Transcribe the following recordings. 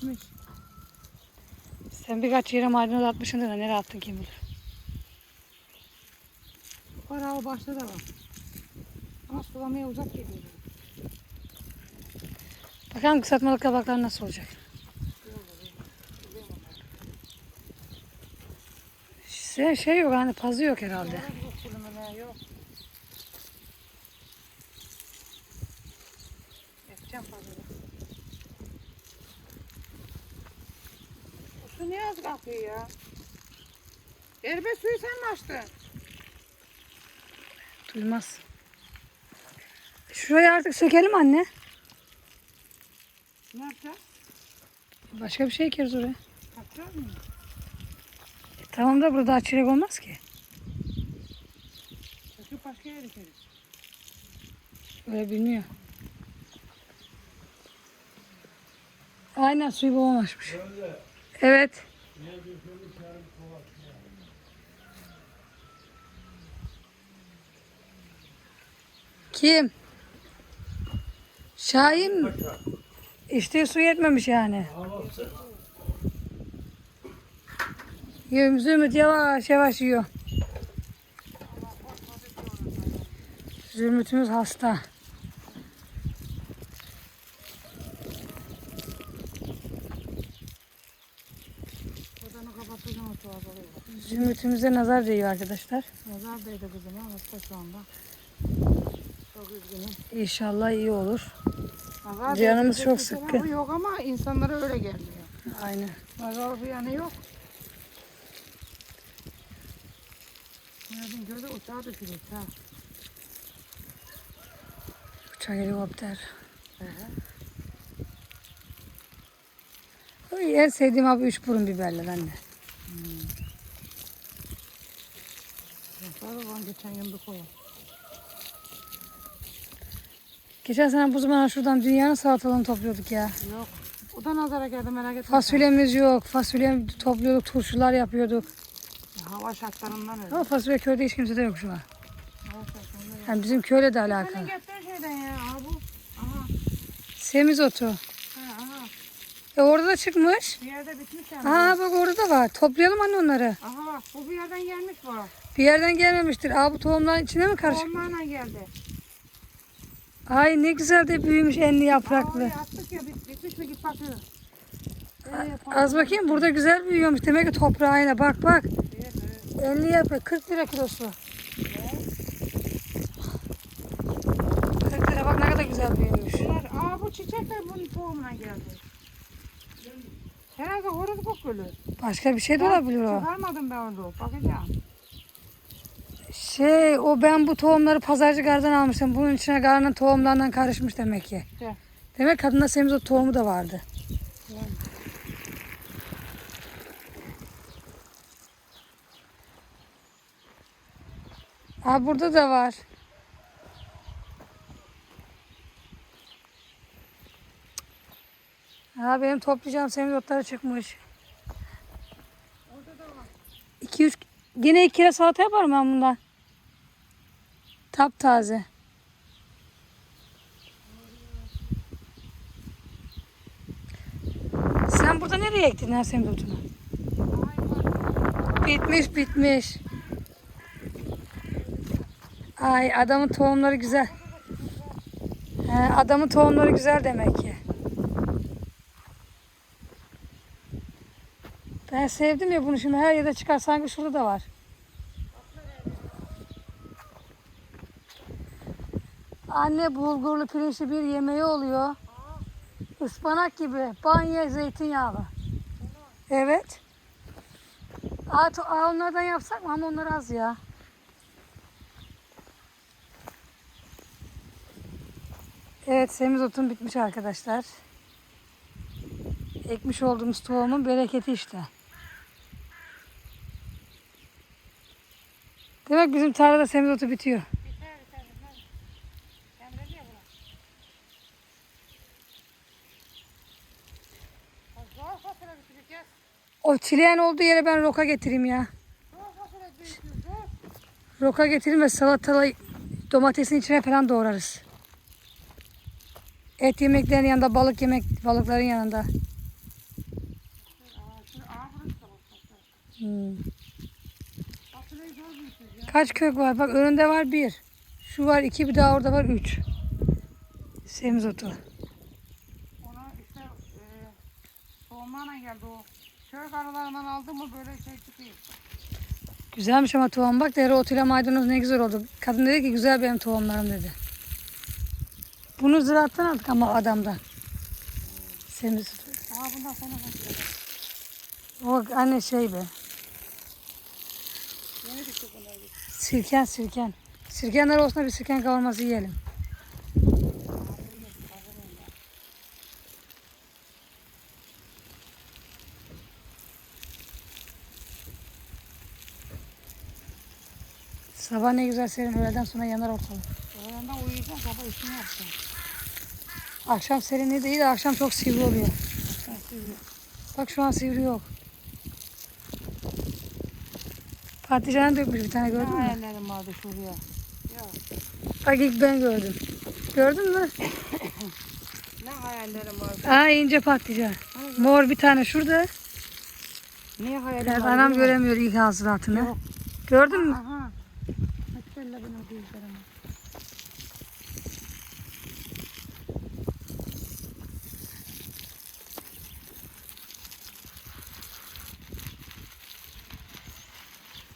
Bitmiş. Sen birkaç yere maydanoz atmışsın da nereye attın kim bilir. Para o başta da var. Ama sulamaya uzak geliyor. Bakalım kısaltmalık kabaklar nasıl olacak. Şey, şey yok hani pazı yok herhalde. Yok. Yapacağım fazla. Niye az kalkıyor ya? Erbe suyu sen mi açtın? Duymaz. Şurayı artık sökelim anne. Ne yapacağız? Başka bir şey ekeriz oraya. Takacağız mı? E, tamam da burada çilek olmaz ki. Takıp başka yere dikeriz. Öyle bilmiyor. Aynen suyu babam açmış. Evet. Kim? Şahin mi? İşte su yetmemiş yani. Zümrüt yavaş yavaş yiyor. Zümrüt'ümüz hasta. Odanı kapatacağım o tuhaf oluyor. Zümrüt'ümüze nazar değiyor arkadaşlar. Nazar değdi kızıma hasta şu anda. Çok üzgünüm. İnşallah iyi olur. Nazar Canımız değdi, çok tarafı Yok ama insanlara öyle gelmiyor. Aynen. Nazar bir yanı yok. Nereden gördü uçağa düşürüyor uçağa. Uçak helikopter. Hı hı. En sevdiğim abi üç burun biberler anne. Nazar olan geçen yıl bir kova. Geçen sene bu zaman şuradan dünyanın salatalığını topluyorduk ya. Yok. O da nazara geldi merak etme. Fasulyemiz yok. Fasulye topluyorduk, turşular yapıyorduk. sen. Hava şartlarından öyle. Ama fasulye köyde hiç kimse de yok şu an. Hava şartlarından öyle. Yani bizim köyle de Senin alakalı. getirdiğin şeyden ya. Aha bu. Aha. Semizotu. E orada da çıkmış. Bir yerde bitmiş yani. Aa bak orada da var. Toplayalım anne onları. Aha bu bir yerden gelmiş bu. Bir yerden gelmemiştir. Aa bu tohumların içine mi karışık? Olmayla geldi. Ay ne güzel de büyümüş enli yapraklı. Oraya attık ya bit, bitmiş mi git bakıyor. Ee, Az bakayım burada güzel büyüyormuş. Demek ki toprağıyla bak bak. Evet, evet. 50 yaprak 40 lira kilosu. 40 lira bak ne kadar güzel büyümüş. Bunlar, aa bu çiçek de bunun tohumuna geldi. Herhalde horoz kokulu. Başka bir şey de olabilir o. Çıkarmadım ben onu. Bakacağım. Şey o ben bu tohumları pazarcı gardan almıştım. Bunun içine garının tohumlarından karışmış demek ki. Gel. Demek kadında semizot tohumu da vardı. Aa burada da var. Ha benim toplayacağım semizotları çıkmış. Orada da var. 2 3 yine 2 kere salata yaparım ben bundan. Taptaze. Sen burada nereye ektin her semizotunu? Bitmiş bitmiş. Ay adamın tohumları güzel. He, adamın tohumları güzel demek ki. Ben sevdim ya bunu şimdi her yerde çıkar sanki şurada da var. Anne bulgurlu pirinçli bir yemeği oluyor. Ispanak gibi. Banyo zeytinyağlı. Evet. Aa, onlardan yapsak mı? Ama onlar az ya. Evet semizotum bitmiş arkadaşlar. Ekmiş olduğumuz tohumun bereketi işte. Demek bizim tarlada semizotu bitiyor. O çileğin olduğu yere ben roka getireyim ya. Roka getireyim ve salatalı domatesin içine falan doğrarız. Et yemeklerin yanında balık yemek balıkların yanında. Hmm. Kaç kök var? Bak önünde var bir. Şu var iki bir daha orada var üç. Semizotu. Ona işte e, tohumlarla geldi o. Kök aralarından aldı mı böyle şey çıkıyor. Güzelmiş ama tohum bak dereotuyla maydanoz ne güzel oldu. Kadın dedi ki güzel benim tohumlarım dedi. Bunu ziraattan aldık ama adamdan. Semizotu. Aa bundan sonra fasulye. O anne şey be. Sirken sirken. Sirkenler olsun da bir sirken kavurması yiyelim. Sabah ne güzel serin öğleden sonra yanar ortalık. Öğlenden uyuyacağım sabah işini yapacağım. Akşam serinliği de iyi de akşam çok sivri oluyor. Bak şu an sivri yok. Patlıcanı dökmüş bir tane Ne gördün mü? hayallerim vardı şuraya. Ya Bak ilk ben gördüm. Gördün mü? ne hayallerim vardı. Aa ince patlıcan. Mor bir tane şurada. Niye hayalim Evet, vardı? anam göremiyor ilk hasılatını. Yok. Gördün mü? Aha. Hatta ben o gözlerimi.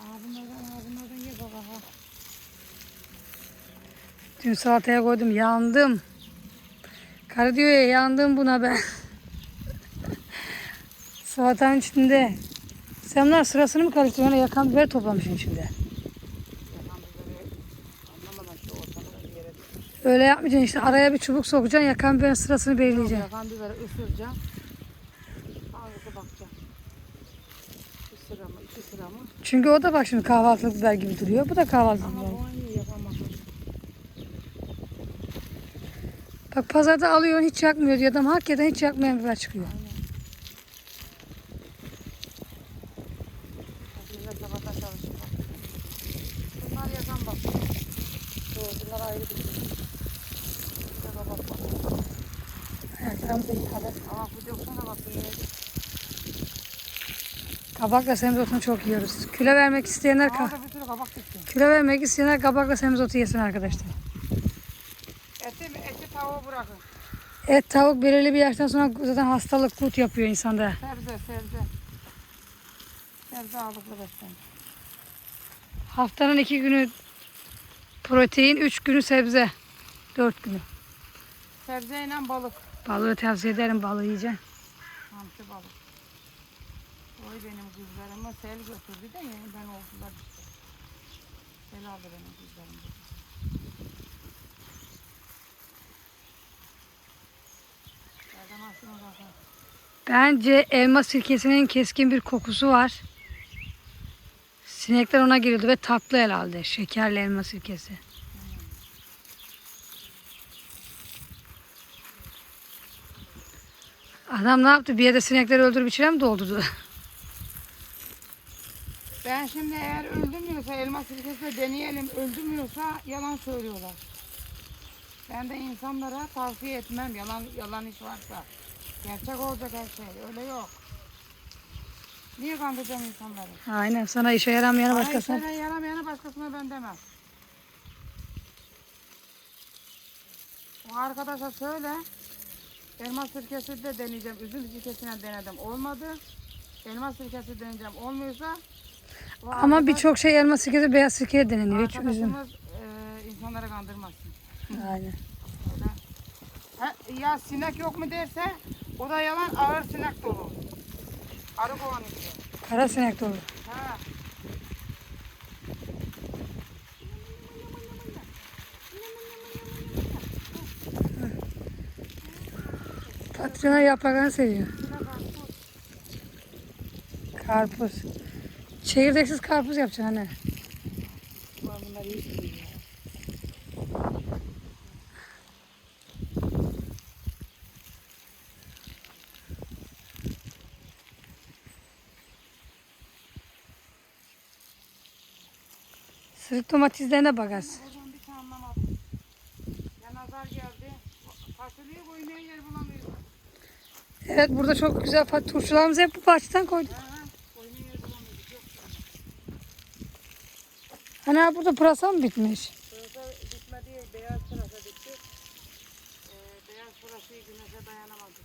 Aa bunlardan, aa bunlardan ye baba ha. Dün salataya koydum yandım. Karı diyor ya yandım buna ben. Salatanın içinde. Sen bunlar sırasını mı karıştırıyorsun? Yakan biber toplamışsın içinde. Öyle yapmayacaksın işte araya bir çubuk sokacaksın yakan biberin sırasını belirleyeceksin. Yakan biberi ısıracağım. Ağzı bakacağım. Bir sıra mı, iki sıra mı? Çünkü o da bak şimdi kahvaltılık biber gibi duruyor. Bu da kahvaltılık biber. bu an iyi yapamadım. Bak pazarda alıyorsun hiç yakmıyor diyor adam. Hakikaten hiç yakmayan biber çıkıyor. Bunlar bak. Bunlar ayrı bir şey. Bak bak. Ayaklarımızı yıkadık. Ama bu yoksana bak. bir- Kabakla semizotunu çok yiyoruz. Kilo vermek isteyenler ka- kabak kilo vermek isteyenler kabakla semizotu yesin arkadaşlar. Tavuğu bırakın. Et tavuk belirli bir yaştan sonra zaten hastalık kurt yapıyor insanda. Sebze, sebze. Sebze ağırlıklı beslen. Haftanın iki günü protein, üç günü sebze. Dört günü. Sebzeyle balık. Balığı tavsiye ederim balığı yiyeceksin. Hamsi balık. Oy benim kızlarımı sel götürdü de yani ben oldular. Sel aldı benim kızlarımı. Nereden açtın o zaten? Bence elma sirkesinin keskin bir kokusu var. Sinekler ona giriyordu ve tatlı herhalde. Şekerli elma sirkesi. Adam ne yaptı? Bir yerde sinekleri öldürüp içine mi doldurdu? Ben şimdi eğer öldürmüyorsa elma sirkesi de deneyelim. Öldürmüyorsa yalan söylüyorlar. Ben de insanlara tavsiye etmem yalan yalan iş varsa. Gerçek olacak her şey. Öyle yok. Niye kandıracağım insanları? Aynen sana işe yaramayanı Bana başkasına. işlerine yaramayanı başkasına ben demem. O arkadaşa söyle. Elma sirkesi de deneyeceğim. Üzüm sirkesine denedim. Olmadı. Elma sirkesi deneyeceğim. Olmuyorsa o Ama arkadaş- birçok şey elma sirkesi beyaz sirkeye deneniyor. Hiç üzüm. Arkadaşımız e, insanları kandırmasın. Aynen. Ha, ya sinek yok mu derse o da yalan ağır sinek dolu. Arı kovan işte. Kara sinek dolu. Ha. Patlıcanlar yapraklarını seviyor. Karpuz. Çekirdeksiz karpuz yapacaksın anne. Bunlar iyi Sırık domateslerine bakarsın. Oradan bir anlamadım. Ya nazar geldi. Fasulyeyi koymaya yer bulamıyoruz. Evet burada çok güzel pat- turşularımızı hep bu bahçeden koyduk. Ha, ha, koymaya yer bulamıyoruz. Yok Ana burada pırasa mı bitmiş? Pırasa bitmedi, beyaz pırasa bitti. Ee, beyaz pırasayı güneşe dayanamadı.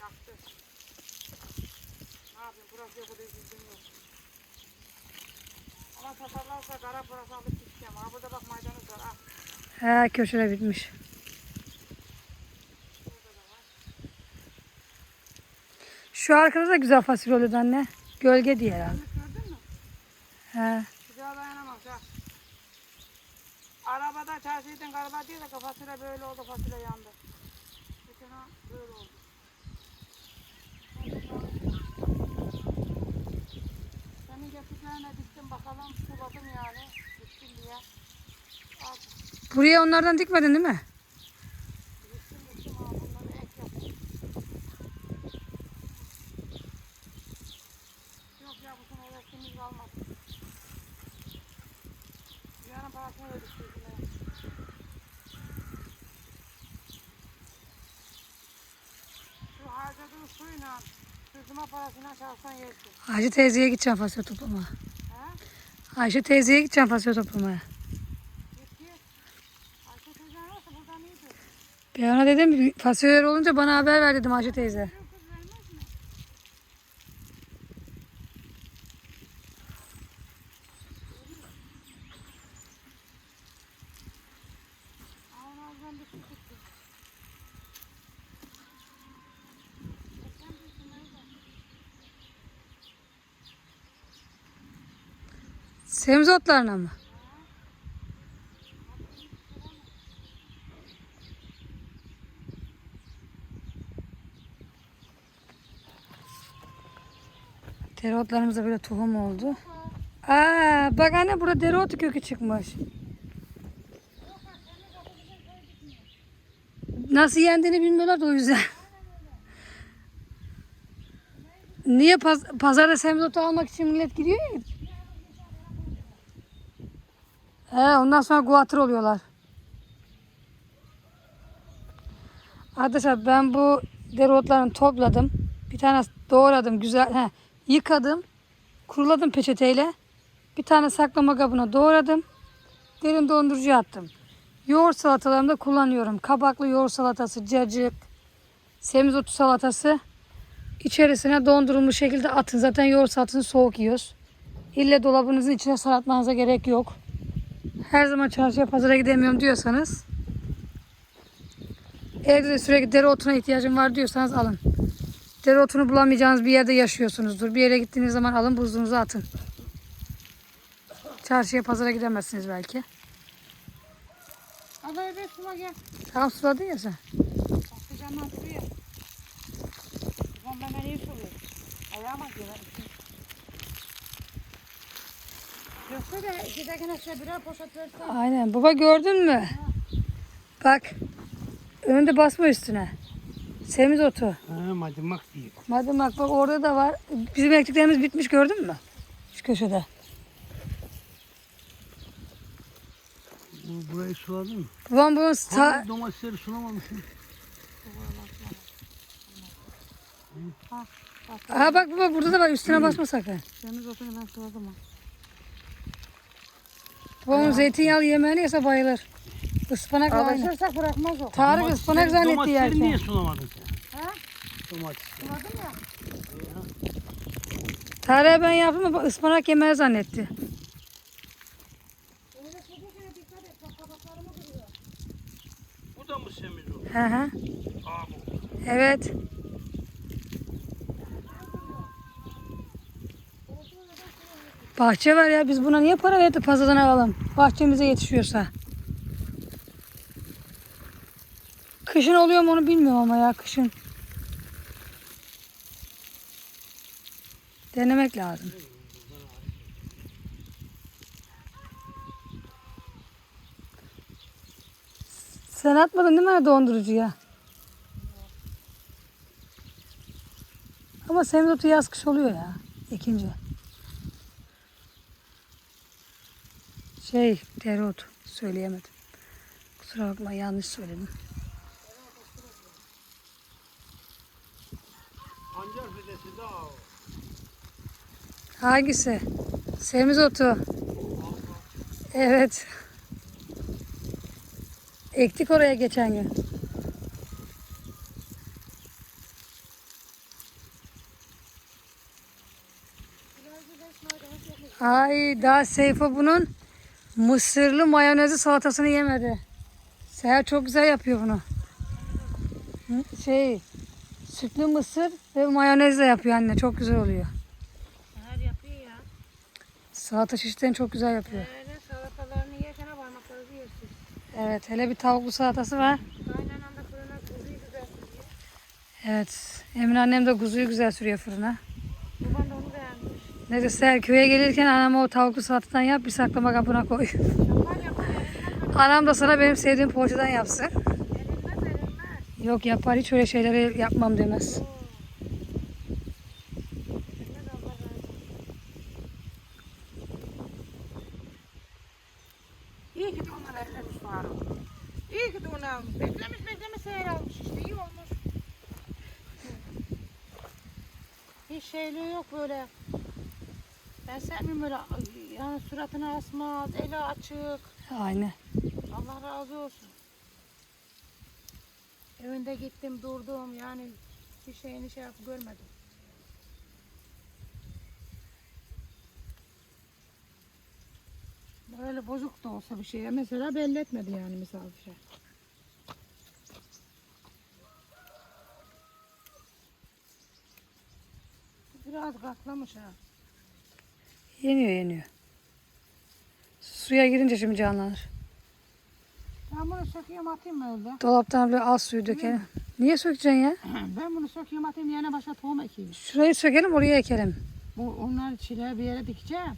Yaktı. Ne yapayım, pırasaya kadar üzüldüm yok. Ama satarlarsa kara pırasa alıp gideceğim. Ha burada bak maydanoz var. Ah, He köşede bitmiş. Şu arkada da güzel fasulye oluyordu anne. Gölge diye herhalde. gördün mü? He. Sıcağa dayanamaz ya. Arabada çarşıydın galiba değil de fasulye böyle oldu, fasulye yandı. Bütün ha böyle oldu. Senin getirdiklerine diktim bakalım, suladım yani. Diktim diye. Buraya onlardan dikmedin değil mi? diktim diktim ha bunları ek yaptım. Yok ya bu sene ürettiğimiz kalmadı. Yarın parasını ödedik bizimle. Şu harcadığın suyla sözüme parasına çalışsan yersin. Ayşe teyzeye gideceğim fasulye toplamaya. Ayşe teyzeye gideceğim fasulye toplamaya. Ben ona dedim fasulyeler olunca bana haber ver dedim Ayşe teyze. Yok kız vermez mi? Ağın ağzından bir su tuttu. Sen bilsin nerede? Semizotlarına mı? Dereotlarımız da böyle tohum oldu. Aa, bak anne burada dereotu kökü çıkmış. Nasıl yendiğini bilmiyorlar da o yüzden. Niye paz- pazarda semizotu almak için millet gidiyor ya? He, ondan sonra guatr oluyorlar. Arkadaşlar ben bu dereotlarını topladım. Bir tane doğradım güzel. He, yıkadım. Kuruladım peçeteyle. Bir tane saklama kabına doğradım. Derin dondurucuya attım. Yoğurt salatalarımda kullanıyorum. Kabaklı yoğurt salatası, cacık, semizotu salatası. İçerisine dondurulmuş şekilde atın. Zaten yoğurt salatasını soğuk yiyoruz. İlle dolabınızın içine salatmanıza gerek yok. Her zaman çarşıya pazara gidemiyorum diyorsanız evde de sürekli dereotuna ihtiyacım var diyorsanız alın. Dereotunu bulamayacağınız bir yerde yaşıyorsunuzdur. Bir yere gittiğiniz zaman alın buzluğunuza atın. Çarşıya pazara gidemezsiniz belki. Al eve sula gel. Tamam suladın ya sen. Patlıcanlar duruyor. Ben benden iyi suluyor. Ayağıma girer. Yoksa da giderken size birer poşet versem. Aynen. Baba gördün mü? Bak. Önünde basma üstüne. Semizotu. Ha, madımak diyor. Madem bak orada da var. Bizim ektiklerimiz bitmiş gördün mü? Şu köşede. Bu, burayı suladın mı? Babam bunun sağ... Hani domatesleri sulamamışsın. Aha bak baba burada da var üstüne basma sakın. Temiz otunu ben suladım ha. Babamın zeytinyağlı yemeğini yese bayılır. Ispanakla aynı. Alışırsak bırakmaz o. Tarık ıspanak zannetti domatesleri yerken. niye sulamadın sen? Ha? Domates. Suladım ya. Tarık'a ben yaptım ama ıspanak yemeği zannetti. Öyle sudurken dikkat et. Bak kabaklarımı duruyor. Bu da mı semizotu? Hı hı. Aa bu. Evet. Bahçe var ya biz buna niye para verip de pazardan alalım? Bahçemize yetişiyorsa. Kışın oluyor mu onu bilmiyorum ama ya kışın. Denemek lazım. Sen atmadın değil mi dondurucuya? Ama semizotu yaz kış oluyor ya. ikinci. Şey dereotu söyleyemedim. Kusura bakma yanlış söyledim. Pancar fidesi daha o. Hangisi? Semizotu. Evet. Ektik oraya geçen gün. Ay daha Seyfo bunun mısırlı mayonezli salatasını yemedi. Seher çok güzel yapıyor bunu. Şey, sütlü mısır ve mayonezle yapıyor anne. Çok güzel oluyor. Her yapıyor ya. Salata çeşitlerini çok güzel yapıyor. Öyle salatalarını yerken parmakları yiyorsun. Evet, hele bir tavuklu salatası var. Kaynanam da fırına kuzuyu güzel sürüyor. Evet, Emine annem de kuzuyu güzel sürüyor fırına. Baban da onu beğenmiş. Neyse Seher köye gelirken anam o tavuklu salatadan yap bir saklama kabına koy. Anam da sana benim sevdiğim poğaçadan yapsın. Yok yapar hiç öyle şeyleri yapmam demez. İyi ki de onlar Faruk. İyi ki de almış. Beklemiş beklemiş seher almış işte. iyi olmuş. Hiç şeyliği yok böyle. Ben sevmiyorum böyle yani suratını asmaz, eli açık. Aynen. Allah razı olsun. Evinde gittim durdum yani bir şeyini şey yap görmedim. Böyle bozuk da olsa bir şeye mesela belli etmedi yani misafire. Biraz katlamış ha. Yeniyor yeniyor. Suya girince şimdi canlanır. Ben bunu sökeyim atayım mı öyle? Dolaptan böyle az suyu dökelim. Niye sökeceksin ya? Ben bunu sökeyim atayım yerine başka tohum ekeyim. Şurayı sökelim oraya ekelim. Bu onlar çileği bir yere dikeceğim.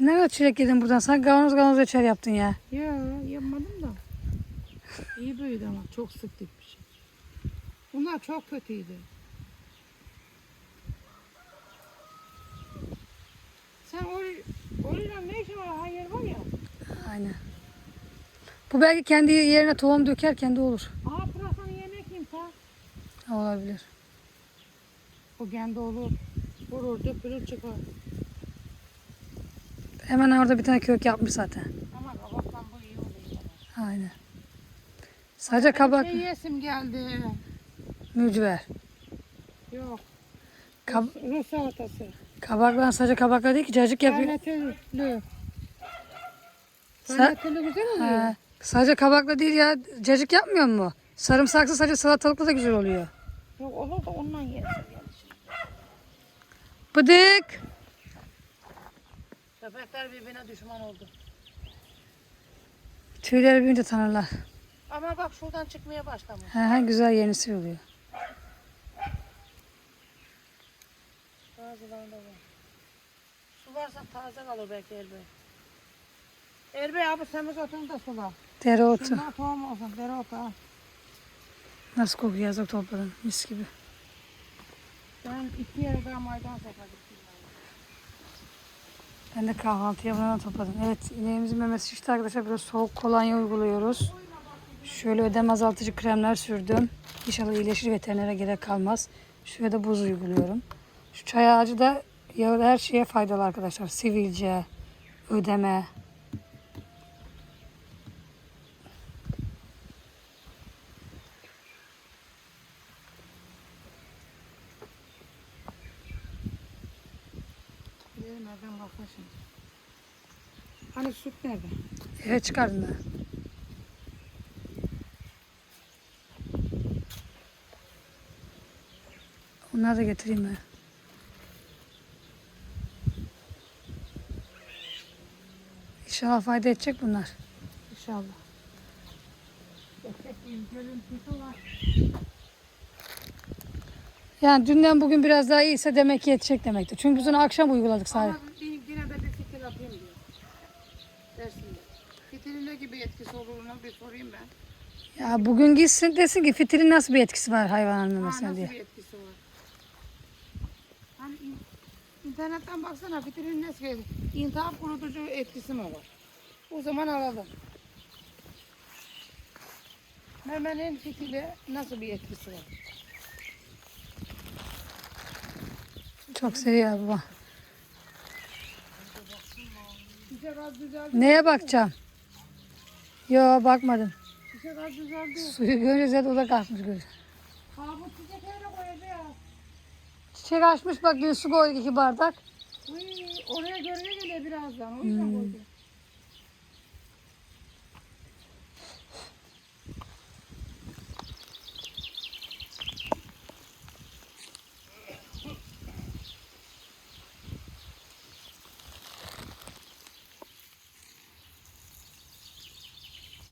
Ne kadar çilek yedin buradan? Sen kavanoz kavanoz reçel yaptın ya. Ya yapmadım da. İyi büyüdü ama çok sık dikmiş. Bunlar çok kötüydü. Sen orayla ne işin var? Hayır var ya. Aynen. Bu belki kendi yerine tohum dökerken de olur. Aa pırasanı yemek kimse. Olabilir. O kendi olur. Vurur, dökülür çıkar. Hemen orada bir tane kök yapmış zaten. Ama kabaktan bu iyi oluyor. Aynen. Sadece kabak, Şey yesim geldi. mücver. Yok. Kab Rus salatası. Kabakla sadece kabakla değil ki cacık yapıyor. Garnitürlü güzel oluyor. He, sadece kabakla değil ya cacık yapmıyor mu? Sarımsaklı sadece salatalıkla da güzel oluyor. Yok olur da ondan yersin. Bıdık. Köpekler birbirine düşman oldu. Tüyleri büyünce tanırlar. Ama bak şuradan çıkmaya başlamış. He, he, güzel yenisi oluyor. Bazılarında var. Su varsa taze kalır belki Elbey. Elbey abi semiz otunu da sula. Dereotu. Şundan tohum olsun dereotu ha. Nasıl kokuyor yazık topladım mis gibi. Ben iki yere daha maydanoz topladım. Ben de kahvaltıya bundan topladım. Evet ineğimizin memesi şişti arkadaşlar. Biraz soğuk kolonya uyguluyoruz. Şöyle ödem azaltıcı kremler sürdüm. İnşallah iyileşir veterinere gerek kalmaz. Şuraya da buz uyguluyorum. Şu çay ağacı da yağı her şeye faydalı arkadaşlar. Sivilce, ödeme. Gidelim evden bakma şimdi. Hani süt nerede? Evet çıkardım ben. Onları da getireyim ben. İnşallah fayda edecek bunlar. İnşallah. Yani dünden bugün biraz daha iyiyse demek ki yetecek demektir. Çünkü biz onu akşam uyguladık sadece. Ama bir- yine de bir fitil atayım diyor. Dersinde. Fitilin ne gibi etkisi olur onu bir sorayım ben. Ya bugün gitsin desin ki fitilin nasıl bir etkisi var hayvanın Ha, memesine nasıl diye. bir etkisi var? Hani in- internetten baksana fitilin nasıl bir İntihap kurutucu etkisi mi var? O zaman alalım. Memenin fitili nasıl bir etkisi var? Çok seviyor baba. Çiçek düzeldi. Neye bakacağım? Yo bakmadım. Çiçek az düzeldi. Suyu görünce zaten o da kalkmış göz. Ha bu çiçekleri de koyacağız. Çiçek açmış bak dün su koyduk iki bardak. Uy, oraya gölge geliyor birazdan. O yüzden koydum.